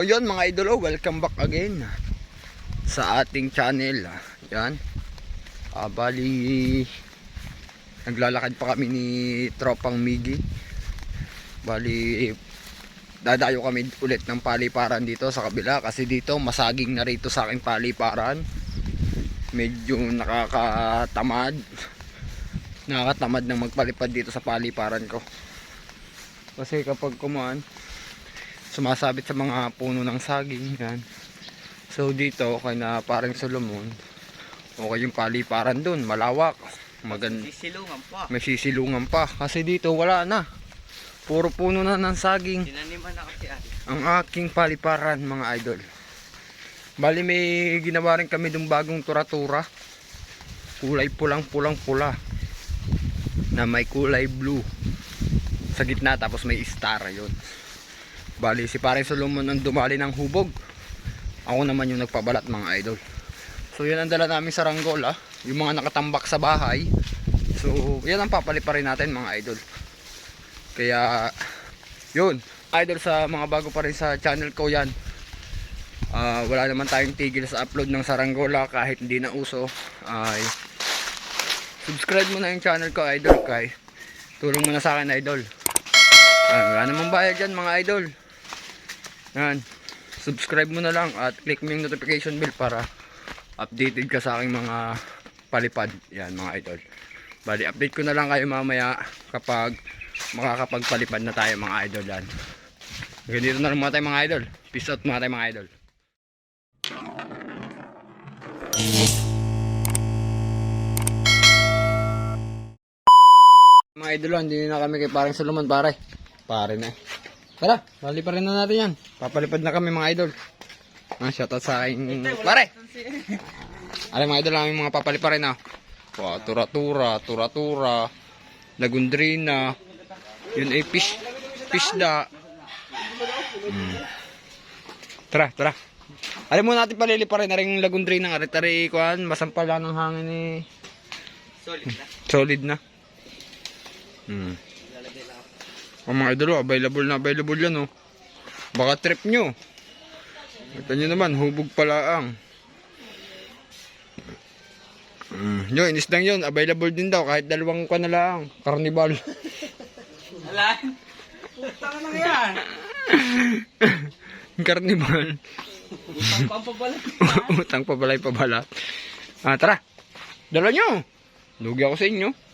So yun mga idol, oh, welcome back again sa ating channel. Yan. Ah, bali, naglalakad pa kami ni Tropang Migi. Bali, dadayo kami ulit ng paliparan dito sa kabila kasi dito masaging na rito sa aking paliparan. Medyo nakakatamad. Nakakatamad ng magpalipad dito sa paliparan ko. Kasi kapag kumaan, sumasabit sa mga puno ng saging yan. So dito kay na parang Solomon. Okay yung paliparan dun malawak. Maganda Sisilungan pa. may sisilungan pa. Kasi dito wala na. Puro puno na ng saging. Tinaniman na kasi ay. ang aking paliparan mga idol. Bali may ginawa rin kami dong bagong tura-tura. Kulay pulang pulang pula. Na may kulay blue. Sa gitna tapos may star yon bali si paring Solomon ang dumali ng hubog. Ako naman yung nagpabalat mga idol. So yun ang dala namin sa ranggol ah. Yung mga nakatambak sa bahay. So yan ang papaliparin natin mga idol. Kaya yun. Idol sa mga bago pa rin sa channel ko yan. Ah, wala naman tayong tigil sa upload ng saranggola kahit hindi na uso. Ay subscribe mo na yung channel ko idol kay tulong mo na sa akin idol. Ah, wala namang bayad dyan mga idol yan. Subscribe mo na lang at click mo yung notification bell para updated ka sa aking mga palipad. Yan mga idol. Bali update ko na lang kayo mamaya kapag makakapagpalipad na tayo mga idol. Yan. Ganito na lang mga tayo mga idol. Peace out mga tayo mga idol. Mga idol, hindi na kami kay parang Solomon pare. Pare na eh. Tara, bali pa rin na natin yan. Papalipad na kami mga idol. Ah, shoutout sa aking pare. Alam mga idol, ang mga papalipa rin ah. Wow, tura-tura, tura-tura, lagundrina, yun ay fish, fishda. Hmm. Tara, tara. Alam mo natin palilipa rin na rin yung lagundrina nga. Tari, kuhan, masampala ng hangin eh. Solid na. Solid na. Hmm. Ang mga idol, oh, available na available yan, oh. Baka trip nyo. Ito nyo naman, hubog pala ang. Mm, yun, isdang yun, available din daw, kahit dalawang ka na lang. Carnival. Alan! Putang na yan! Carnival. Utang pampabalat. Utang pabalay pabala. Ah, tara. Dala nyo. Lugi ako sa inyo.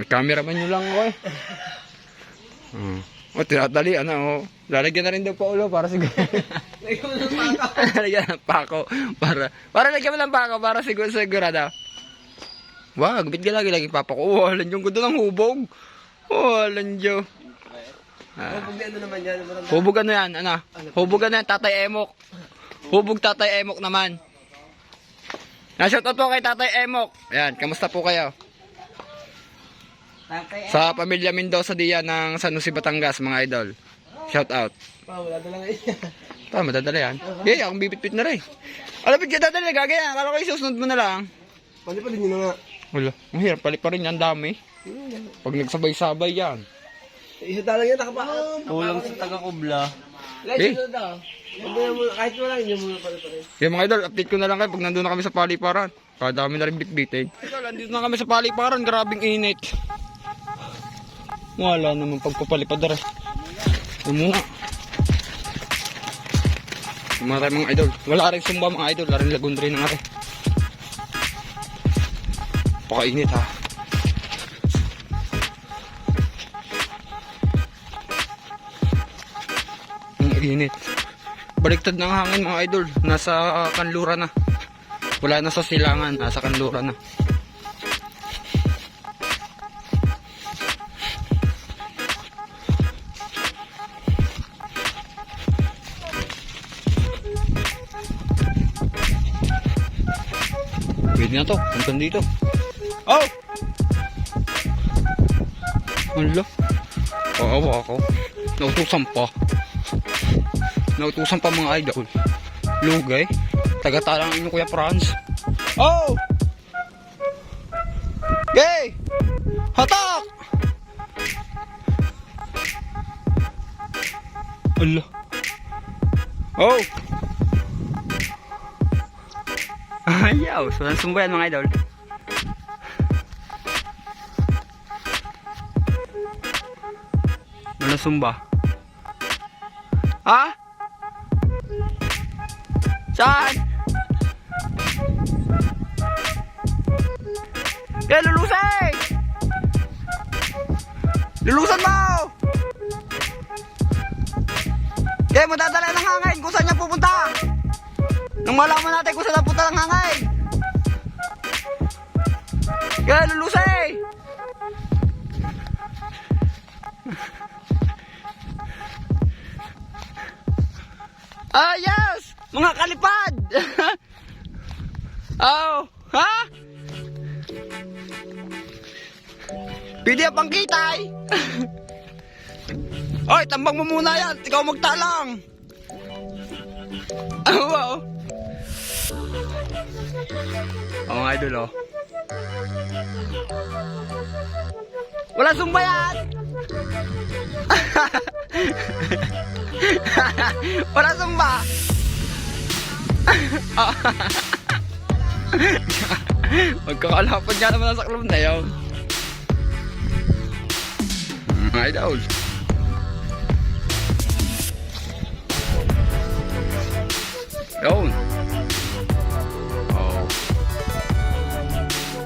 May cameraman nyo lang ako eh. Hmm. Oh, tinatali, ano, oh. Lalagyan na rin daw pa ulo para siguro. Lagyan mo ng pata. Lalagyan ng pako. Para, para lagyan mo ng pako para siguro sigurado. Wow, gupit ka lagi lagi papa ko. Oh, alam yung gusto ng hubog. Oh, alam nyo. Ah. Pag ano naman yan, Hubog ano yan, ano? Hubog ano yan, Tatay Emok. Hubog Tatay Emok naman. Na-shoutout po kay Tatay Emok. Ayan, kamusta po kayo? Sa pamilya Mendoza diya ng San Jose, Batangas, mga idol. Shout out. Pa, wala na lang yan. Pa, madadala yan. Yeah, akong bibit-bit na rin. Alapit ka dadala, gagaya. Akala ko isusunod mo na lang. Pali pa din yun na nga. Wala, ang hirap pali pa rin yan, dami. Pag nagsabay-sabay yan. Isa talaga yan, nakapa. Kulang sa taga-kubla. Guys, Eh. Huwag mo kahit wala, yun muna pala pa rin. Yung mga idol, update ko na lang kayo pag nandun na kami sa paliparan. Kadami na rin bitbitin. Idol, andito na kami sa paliparan, grabing init. Wala naman pagpapalipad na rin. Yung muna. Yung mga idol. Wala rin sumba mga idol, wala rin lagundri na nga rin. Pakainit ha. Ang init. Baliktad ng hangin mga idol. Nasa kanlura na. Wala na sa silangan. Nasa kanlura na. Na to. Hanggang dito. Oh! Hala. Kaawa ako. Nautusan pa. Nautusan pa mga idol. Lugay. Taga-talang inyo Kuya Franz. Oh! Gay! Hatak! Ala. Oh! Ayaw, sulan sumba yan mga idol. Walang sumba. Ha? Saan? Kaya lulusay! Lulusan mo! Kaya mo dadala ng hangin kung saan niya pupunta! Nang malaman natin kung saan napunta ng hangin! Kaya lulusay! Ah, yes! Mga kalipad! oh, ha? Pwede pang kitay! Oy, tambang mo muna yan! Ikaw magtalang! Wow! Oh, mga idol, oh. Wala sumba yan! Wala sumba! Magkakalapad nga naman sa club na yun. Mga idol.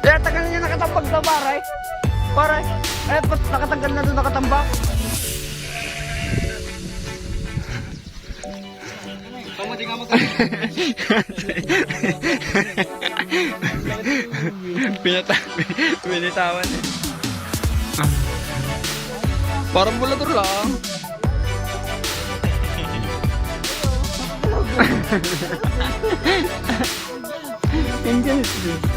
Kaya tagal niya nakatambag na pare. Pare. Eh, ba't nakatanggal na doon nakatambak? Tama di nga Pinata pinitawan eh. Parang bulator lang. Enjoy it.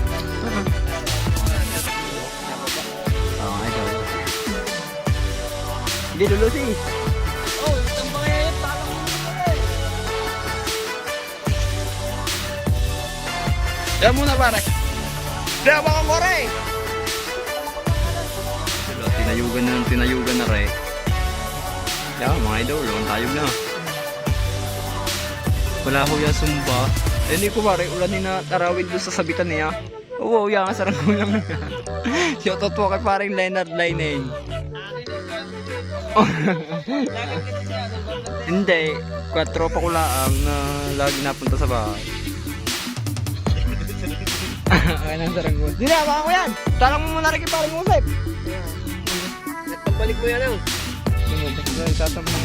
Hindi lulusi. Oh, yan. Parang Yan muna pare. Kaya baka kore. Hello, tinayugan na ng tinayugan na re. Yan, mga idol, ang tayog na. Wala ko yung sumba. Eh, hindi ko pare, ulan ni na tarawid doon sa sabitan niya. Oo, yan, sarang gulang na. Shoutout po kay paring Leonard Lining. Hindi, kwatro pa ko lang na lagi napunta sa bahay. Ay, nang saranggola. Hindi na, baka ko yan. Tarang mo muna rin kay parang Musep. Balik mo yan oh. Tatamang.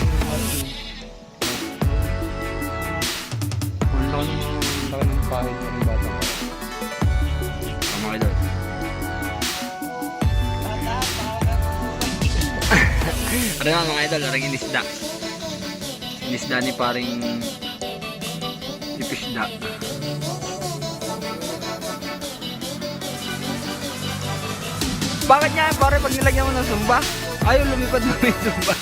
Ang laki ng ang Ano nga mga idol, arang inisda. Inisda ni paring ipisda. Bakit nga pare pag nilagyan mo ng sumba? Ayaw lumipad mo yung sumba.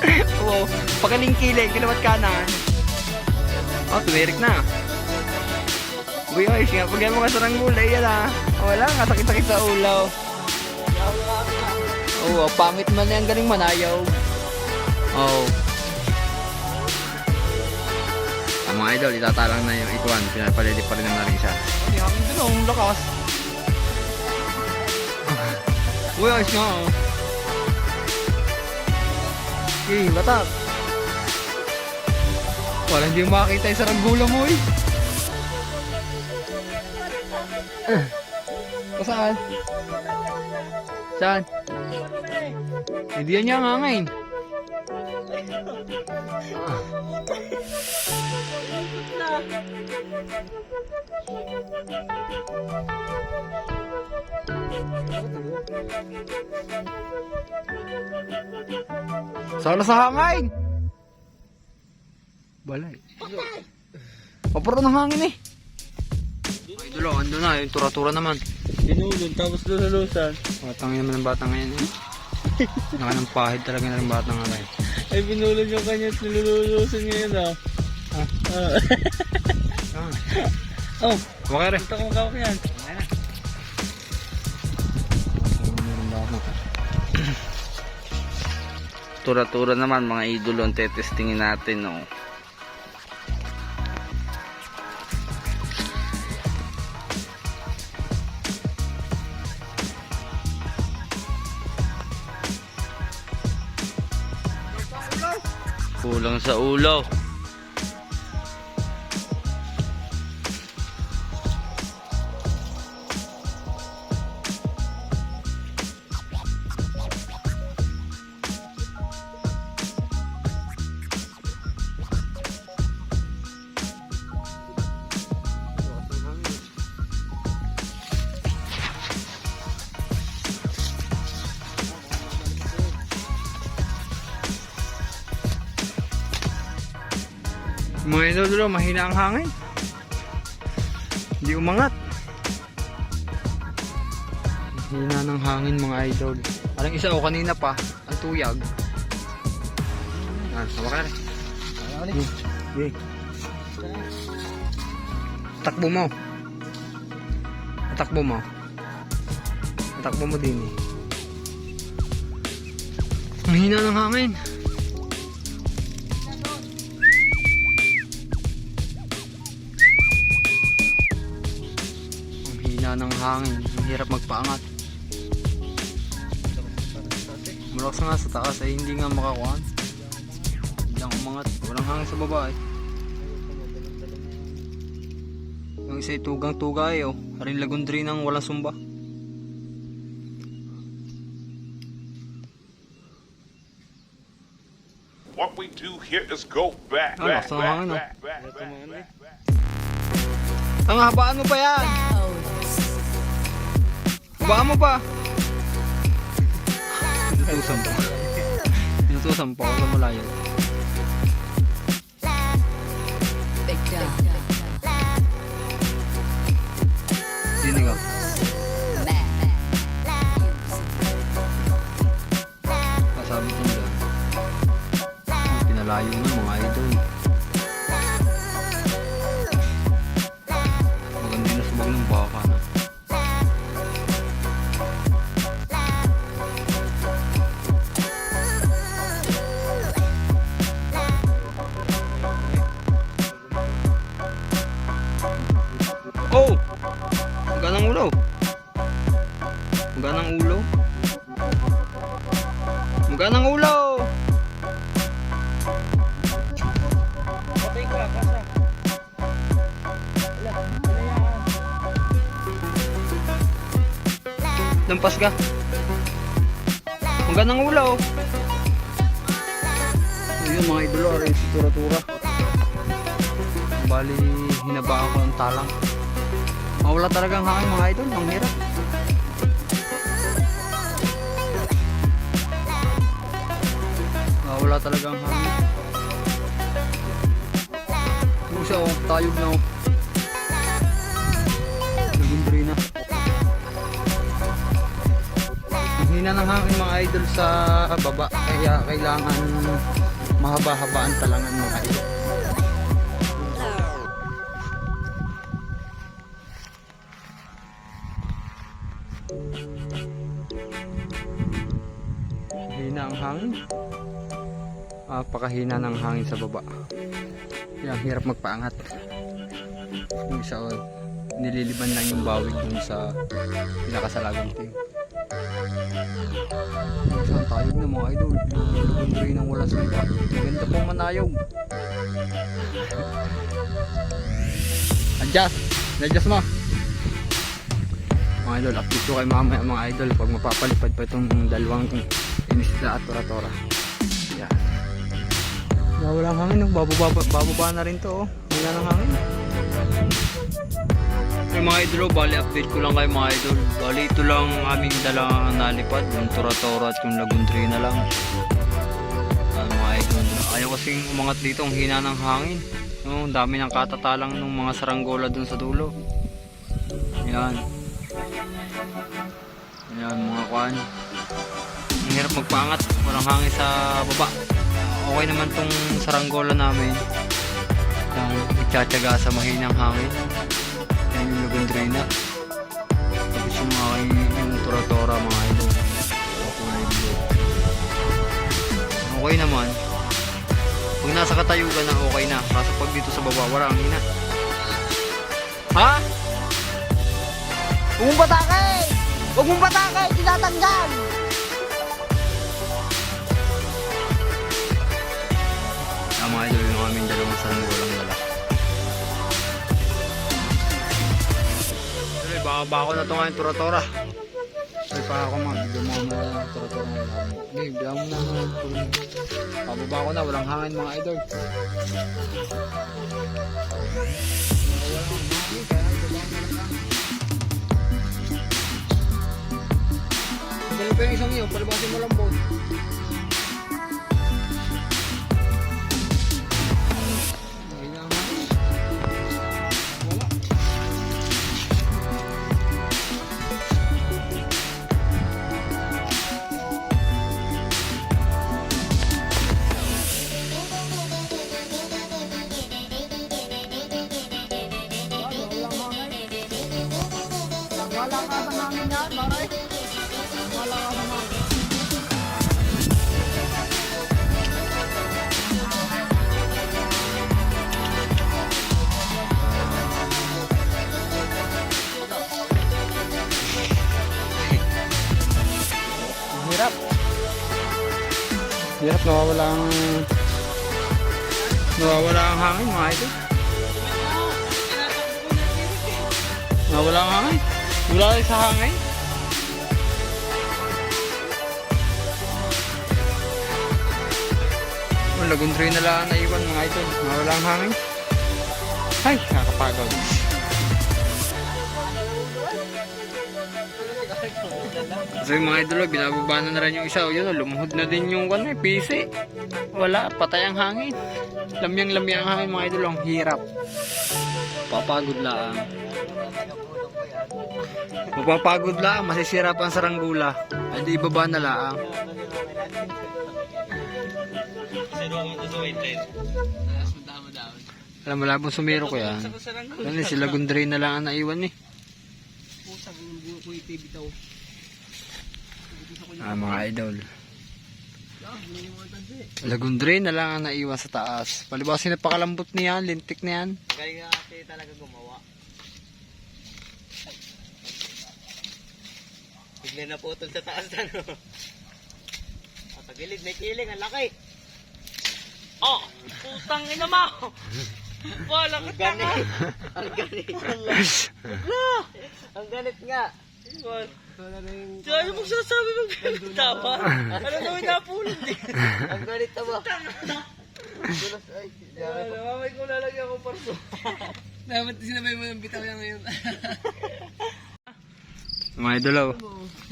Oo, pakalingkili, kilawat kanan. Oh, tumirik na. Uy, ayos nga. Pag yan mga sarang gulay, yan ah. Wala nga, sakit-sakit sa ulaw. Oo, oh, pangit man yan, galing manayaw. Oo. Oh. Ang mga idol, itatalang na yung ikuan. Pinapalili pa rin ng narisa. Ang hangin din, ang lakas. Uy, ayos nga oh. Okay, batak. Wala hindi makakita yung saranggola mo eh. Saan? Saan? Hindi yan niya ngayon. Sana sa hangin. Balay. Paparoon ng hangin eh. Ay, dulo, ando na, yung tura-tura naman. Binulon, tapos lulusan. Batang naman ng batang ngayon eh. Naka ng pahid talaga ng batang ngayon. Ay, binulon yung kanya at nilulusan ngayon ah. Ah. Ah. Ah. oh, Okay rin. ito kong kawak yan. Tura-tura naman mga idolo ang tetestingin natin no. Kulang sa ulo. Mga idol, mahina ang hangin. Hindi umangat. Hina ng hangin mga idol. Parang isa o kanina pa, ang tuyag. Yan, sama ka rin. Okay. Takbo mo. Takbo mo. Takbo mo din eh. Ang hina ng hangin. Hangin. Ang hirap magpaangat. Malakas nga sa taas ay hindi nga makakuhaan. Hindi lang umangat. Walang hangin sa baba eh. Yung isa ay tugang-tuga eh oh. Haring lagundri ng walang sumba. What we do here is go back, Ah, back, nasa back, hangin, back, back, back, back, back. Ang habaan mo pa yan! Habaan mo pa! Pinutusan pa. Pinutusan pa ako sa malayo. Lampas ka. Maganang ulo. Ayun mga idolo, aray si tura-tura. Bali, hinabaan ko ng talang. Mawala talagang hangin mga idol, ang hirap. Mawala talagang hangin. Siya oh, tayog na oh. Ang hina ng hangin mga idol sa baba, kaya kailangan mahaba-habaan talangan mga idol. Hina ang hangin. Napakahina ng hangin sa baba. Kaya hirap magpaangat. Yung isa, nililiban lang yung bawig dun sa pinakasalagang team. Saan tayog na mga idol? Lugundri ng wala sumpa. Maganda pong manayog. Adjust! Adjust mo! Mga idol, update ko kay mamaya mga idol pag mapapalipad pa itong dalawang inisda at tora-tora. Yan. Yeah. Walang hangin, bababa, bababa na rin to. Oh. Wala ng hangin. Yung mga idol, oh, bali update ko lang kay mga idol. Bali ito lang ang aming dalang nalipad, yung tora-tora at yung lagundri na lang. Ah, mga idol, ayaw kasing umangat dito, ang hina ng hangin. No, dami ng katatalang ng mga saranggola dun sa dulo. Yan. Ayan mga kwan. Ang hirap magpaangat. Walang hangin sa baba. Okay naman tong saranggola namin. Yung itsyatsaga sa mahinang hangin. Yan yung lagundrina. Tapos yung mga yung tora-tora mga idol. Kulay blue. Okay naman. Pag nasa katayugan na okay na. Kaso pag dito sa baba, wala ang hina. Ha? Huwag mong batakay! Huwag mong batakay! Tinatanggal! Yung aming dalawang sangulang dala. Tuloy, baka ba ako na ito ngayon tura-tura. Ay pa ako mag gumawa mo na tura-tura. Hindi, bilang mo na tulong. Pababa ko na, walang hangin mga idol. Dali pa yung isang yun, palibasin mo lang po. Ang Hirap. Hirap nawawala ang nawawala ang hangin mga idol. Nawawala ang hangin. Wala rin sa hangin. Oh, lagun tray na lang naiwan mga idol. Nawawala ang hangin. Ay, nakakapagod. So yung mga idol, binababa na rin yung isa. O yun, lumuhod na din yung ano, eh, PC. Wala, patay ang hangin. Lamyang-lamyang ang hangin mga idol, ang hirap. Papagod lang. Mapapagod lang, masisira pa ang saranggula. Ay di ibaba na lang. Alam mo, labong sumiro ko yan. Ano, sila gundre na lang ang naiwan eh. Ah, mga idol. Lagundre na lang ang naiwan sa taas. Palibasin na pakalambot niyan, lintik na yan. Kaya talaga gumawa. Bigla na putol sa taas ano. Ah, sa gilid, may kiling, ang laki. Oh, putang ina mo. Wala ka tanga. Ang ganit. Wala. Ang ganit nga. Diyo, ano magsasabi mong pinagtawa? Ano naman napulot eh? Ang ganit na ba? Dulas, ay, namamay ko lalagyan ko parso. Dapat sinabay mo yung bitaw niya ngayon. Mga idol, oh.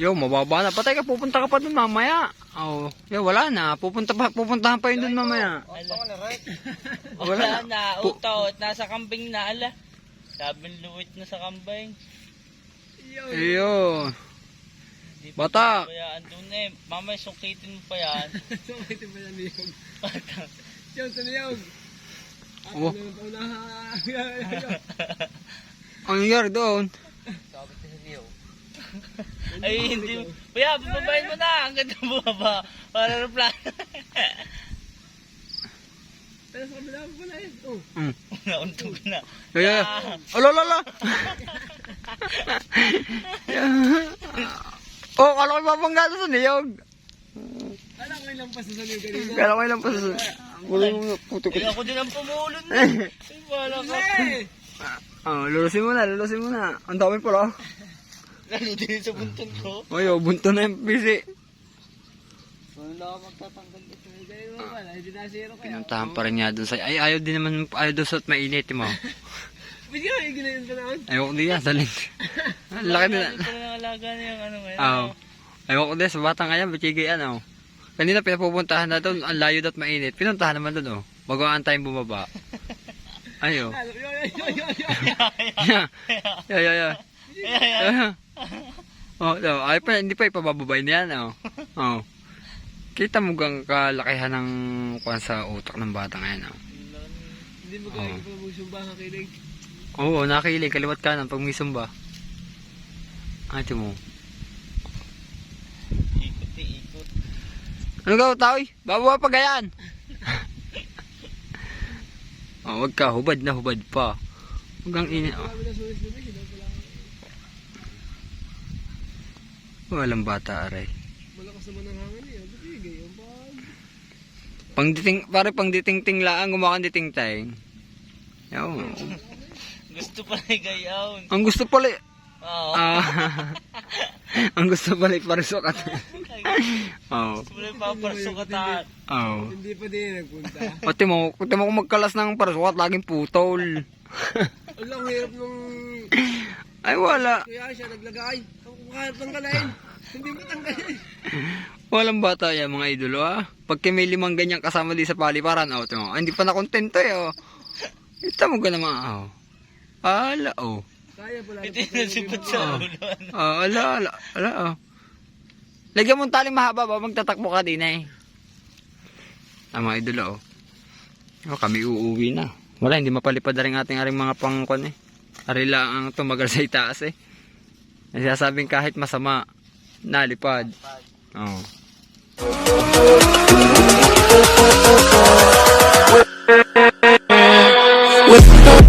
Yo, mababa na. Patay ka, pupunta ka pa dun mamaya. Oh, yo, wala na. Pupunta pa, pupuntahan pa yun dun mamaya. Wala na. na, utot. Nasa kambing na, ala. Sabi luwit na sa kambing. Iyo. Bata. Bayaan doon eh. Mamay, sukitin mo pa yan. Sumitin pa yan niyog. Yung sa niyog. Oh, Ano ang nangyari doon? Ay, hindi mo. Kuya, bababayin mo na. Ang ganda mo ba? Para na. Pero sa kabila ko pala eh. Oh. Mm. Nauntog na. Yo, yo, yo. Alo, alo, alo. oh, kala ko babangga doon sa niyog. Kala ko ilang pa sa niyog kanina. Kala ko lang pa sa... Wala yung puto ko. Kaya ako din ang pumulon na. Ay, wala ka. Oh, lulusin mo na, lulusin mo na. Ang dami pala. Lalo din sa buntun ko. Oy, oh, bunto na yung PC. Wala ka magtatanggal dito. Ganyan mo pala. Hindi na zero kaya. Pinuntahan pa rin niya doon sa... Ay, ayaw din naman, ayaw doon sa mainit mo. Ba't ka may ginayon ka naman? Ayaw ko din yan, salin. Laki din. Ito na alaga niya yung ano ngayon. Oo. Ayaw ko din, sa batang ayan, bachigay ano. Kanina pinapupuntahan na doon, ang layo at mainit. Pinuntahan naman doon, oh. Bago ang time bumaba. Ayo. Yo, yo, yo, yo, yo. Yeah. Yeah, yeah, yeah. Yeah. Oh, no, ay pa hindi pa ipabababay niyan, oh. Oh. Kita mo gang kalakihan ng kuan sa utak ng batang ayan, oh. Hindi mo kaya pa magsumba ka kilig. Oo, nakikilig kaliwat kanan pag may sumba. Ate mo. Ikot eh, ikot. Ano ka, taoy? Bababa pa gayan. oh, wag ka, hubad na hubad pa. Huwag kang ini. Oh. Kami na sulis na rin. Walang bata, aray. Malakas naman ang hangin eh. Ba't yung gayon pa? Pang diting, pare pang diting-ting laang gumawa diting ting. Yo. Gusto pa na gayaw. Ang gusto pala, Oo. ah, ang gusto pala pare sukat. Oh. Gusto mo na paparsukatan. Oh. Hindi pa din nagpunta. Pati mo, pati mo kung magkalas ng parasukat, laging putol. Ang hirap nung... Ay, wala. Kaya siya naglagay. Kung kaya tanggalin. Hindi mo tanggalin. Walang bata yan, mga idolo, ah. Pag may limang ganyan kasama di sa paliparan, oh, timo, ah, hindi pa nakontento, eh, oh. Ito mo ka naman, oh. Ala, oh. Kaya pala. Ito yung nasipot sa ulo. Oh, ala, ala, ala, oh. Lagyan mo ng taling mahaba ba, magtatakbo ka din, eh. Ah, mga idolo, oh. Oh, kami uuwi na. Wala, hindi mapalipad na rin ating aring mga pangkon, eh. Ari lang ang tumagal sa itaas, eh. Nasasabing kahit masama, nalipad. Oo. Oh. With